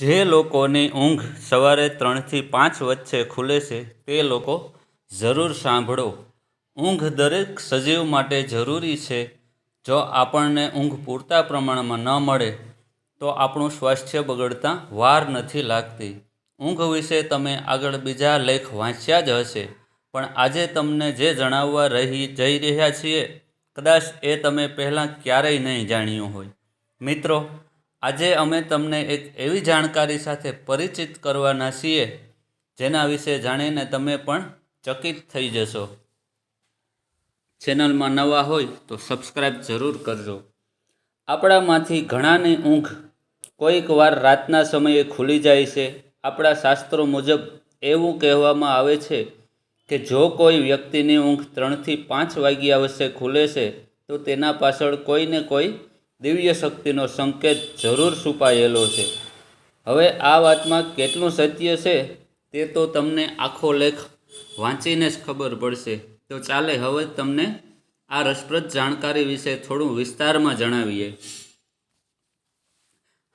જે લોકોની ઊંઘ સવારે ત્રણથી પાંચ વચ્ચે ખુલે છે, તે લોકો જરૂર સાંભળો. ઊંઘ દરેક સજીવ માટે જરૂરી છે. જો આપણને ઊંઘ પૂરતા પ્રમાણમાં ન મળે, તો આપણું સ્વાસ્થ્ય બગડતા વાર નથી લાગતી. ઊંઘ વિશે તમે આગળ બીજા લેખ વાંચ્યા જ હશે, પણ આજે તમને જે જણાવવા રહી, જઈ રહ્યા છીએ, કદાચ એ તમે પહેલાં ક્યારેય નહીં જાણ્યું હોય. મિત્રો આજે અમે તમને એક એવી જાણકારી સાથે પરિચિત કરવાના છીએ, જેના વિશે જાણીને તમે પણ ચકિત થઈ જશો. ચેનલમાં નવા હોય તો સબસ્ક્રાઈબ જરૂર કરજો. આપણામાંથી ઘણાની ઊંઘ કોઈક વાર રાતના સમયે ખુલી જાય છે. આપણા શાસ્ત્રો મુજબ એવું કહેવામાં આવે છે કે જો કોઈ વ્યક્તિની ઊંઘ ત્રણથી પાંચ વાગ્યા વચ્ચે ખુલે છે, તો તેના પાછળ કોઈને કોઈ દિવ્ય શક્તિનો સંકેત જરૂર છુપાયેલો છે. હવે આ વાતમાં કેટલું સત્ય છે તે તો તમને આખો લેખ વાંચીને જ ખબર પડશે. તો ચાલે, હવે તમને આ રસપ્રદ જાણકારી વિશે થોડું વિસ્તારમાં જણાવીએ.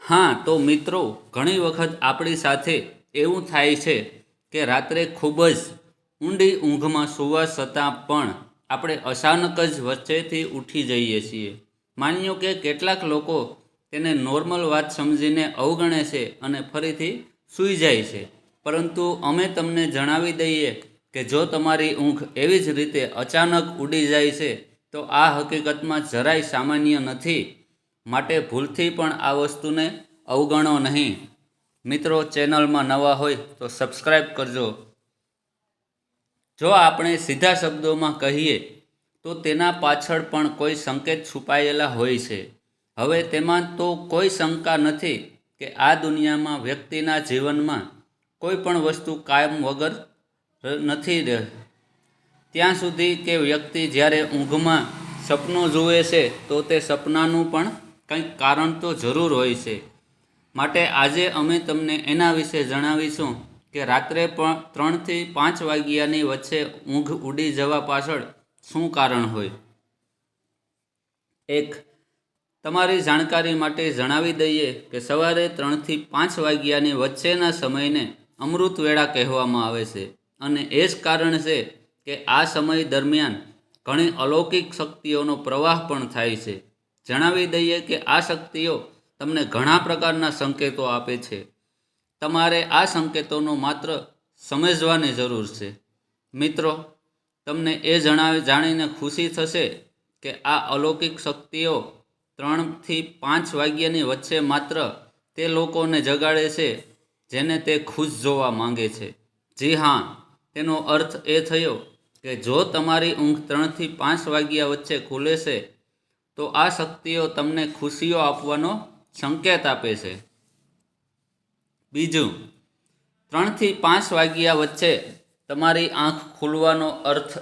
હા, તો મિત્રો, ઘણી વખત આપણી સાથે એવું થાય છે કે રાત્રે ખૂબ જ ઊંડી ઊંઘમાં સુવા છતાં પણ આપણે અચાનક જ વચ્ચેથી ઉઠી જઈએ છીએ. માન્યો કે કેટલાક લોકો તેને નોર્મલ વાત સમજીને અવગણે છે અને ફરીથી સૂઈ જાય છે. પરંતુ અમે તમને જણાવી દઈએ કે જો તમારી ઊંઘ એવી જ રીતે અચાનક ઉડી જાય છે, તો આ હકીકતમાં જરાય સામાન્ય નથી. માટે ભૂલથી પણ આ વસ્તુને અવગણો નહીં. મિત્રો, ચેનલમાં નવા હોય તો સબસ્ક્રાઈબ કરજો. જો આપણે સીધા શબ્દોમાં કહીએ તો તેના પાછળ પણ કોઈ સંકેત છુપાયેલા હોય છે. હવે તેમાં તો કોઈ શંકા નથી કે આ દુનિયામાં વ્યક્તિના જીવનમાં કોઈ પણ વસ્તુ કાયમ વગર નથી રહે ત્યાં સુધી કે વ્યક્તિ જ્યારે ઊંઘમાં સપનું જુએ છે, તો તે સપનાનું પણ કંઈક કારણ તો જરૂર હોય છે. માટે આજે અમે તમને એના વિશે જણાવીશું કે રાત્રે પણ ત્રણથી પાંચ વાગ્યાની વચ્ચે ઊંઘ ઉડી જવા પાછળ શું કારણ હોય? એક, તમારી જાણકારી માટે જણાવી દઈએ કે સવારે ત્રણથી પાંચ વાગ્યાની વચ્ચેના સમયને અમૃત વેળા કહેવામાં આવે છે અને એ જ કારણ છે કે આ સમય દરમિયાન ઘણી અલૌકિક શક્તિઓનો પ્રવાહ પણ થાય છે. જણાવી દઈએ કે આ શક્તિઓ તમને ઘણા પ્રકારના સંકેતો આપે છે. તમારે આ સંકેતોનો માત્ર સમજવાની જરૂર છે. મિત્રો તમને એ જણાવી, જાણીને ખુશી થશે કે આ અલૌકિક શક્તિઓ ત્રણથી પાંચ વાગ્યાની વચ્ચે માત્ર તે લોકોને જગાડે છે જેને તે ખુશ જોવા માંગે છે. જી હા, તેનો અર્થ એ થયો કે જો તમારી ઊંઘ ત્રણથી પાંચ વાગ્યા વચ્ચે ખુલે છે, તો આ શક્તિઓ તમને ખુશીઓ આપવાનો સંકેત આપે છે. બીજું, ત્રણથી પાંચ વાગ્યા વચ્ચે તમારી આંખ ખુલવાનો અર્થ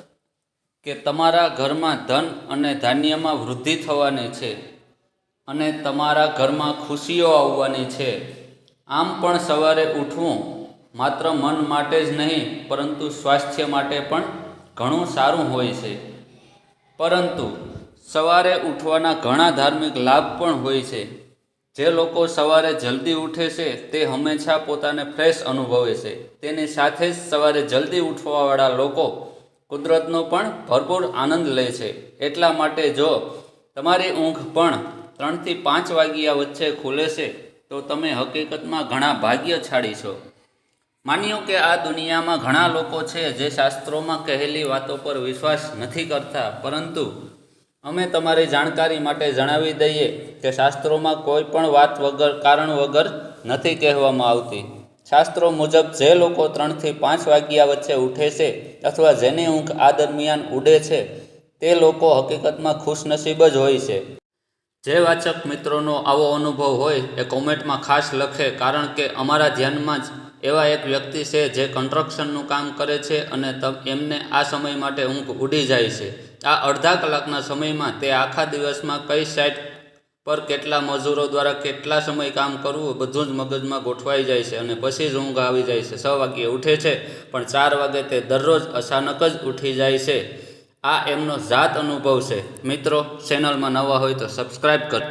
કે તમારા ઘરમાં ધન અને ધાન્યમાં વૃદ્ધિ થવાની છે અને તમારા ઘરમાં ખુશીઓ આવવાની છે. આમ પણ સવારે ઉઠવું માત્ર મન માટે જ નહીં, પરંતુ સ્વાસ્થ્ય માટે પણ ઘણું સારું હોય છે. પરંતુ સવારે ઉઠવાના ઘણા ધાર્મિક લાભ પણ હોય છે. જે લોકો સવારે જલ્દી ઉઠે છે, તે હંમેશા પોતાને ફ્રેશ અનુભવે છે. તેની સાથે જ સવારે જલ્દી ઉઠવાવાળા લોકો કુદરતનો પણ ભરપૂર આનંદ લે છે. એટલા માટે જો તમારી ઊંઘ પણ ત્રણથી પાંચ વાગ્યા વચ્ચે ખુલે છે, તો તમે હકીકતમાં ઘણા ભાગ્યશાળી છો. માન્યો કે આ દુનિયામાં ઘણા લોકો છે જે શાસ્ત્રોમાં કહેલી વાતો પર વિશ્વાસ નથી કરતા, પરંતુ અમે તમારી જાણકારી માટે જણાવી દઈએ કે શાસ્ત્રોમાં કોઈ પણ વાત વગર, કારણ વગર નથી કહેવામાં આવતી. શાસ્ત્રો મુજબ જે લોકો ત્રણથી પાંચ વાગ્યા વચ્ચે ઉઠે છે અથવા જેની ઊંઘ આ દરમિયાન ઉડે છે, તે લોકો હકીકતમાં ખુશનસીબ જ હોય છે. જે વાચક મિત્રોનો આવો અનુભવ હોય એ કોમેન્ટમાં ખાસ લખે, કારણ કે અમારા ધ્યાનમાં જ એવા એક વ્યક્તિ છે જે કન્સ્ટ્રક્શનનું કામ કરે છે અને એમને આ સમય માટે ઊંઘ ઉડી જાય છે. આ અડધા કલાકના સમયમાં તે આખા દિવસમાં કઈ સાઇટ પર કેટલા મજૂરો દ્વારા કેટલા સમય કામ કરવું બધું જ મગજમાં ગોઠવાઈ જાય છે અને પછી જ ઊંઘ આવી જાય છે. છ વાગ્યે ઉઠે છે, પણ ચાર વાગે તે દરરોજ અચાનક જ ઉઠી જાય છે. આ એમનો જાત અનુભવ છે. મિત્રો ચેનલમાં નવા હોય તો સબસ્ક્રાઈબ કર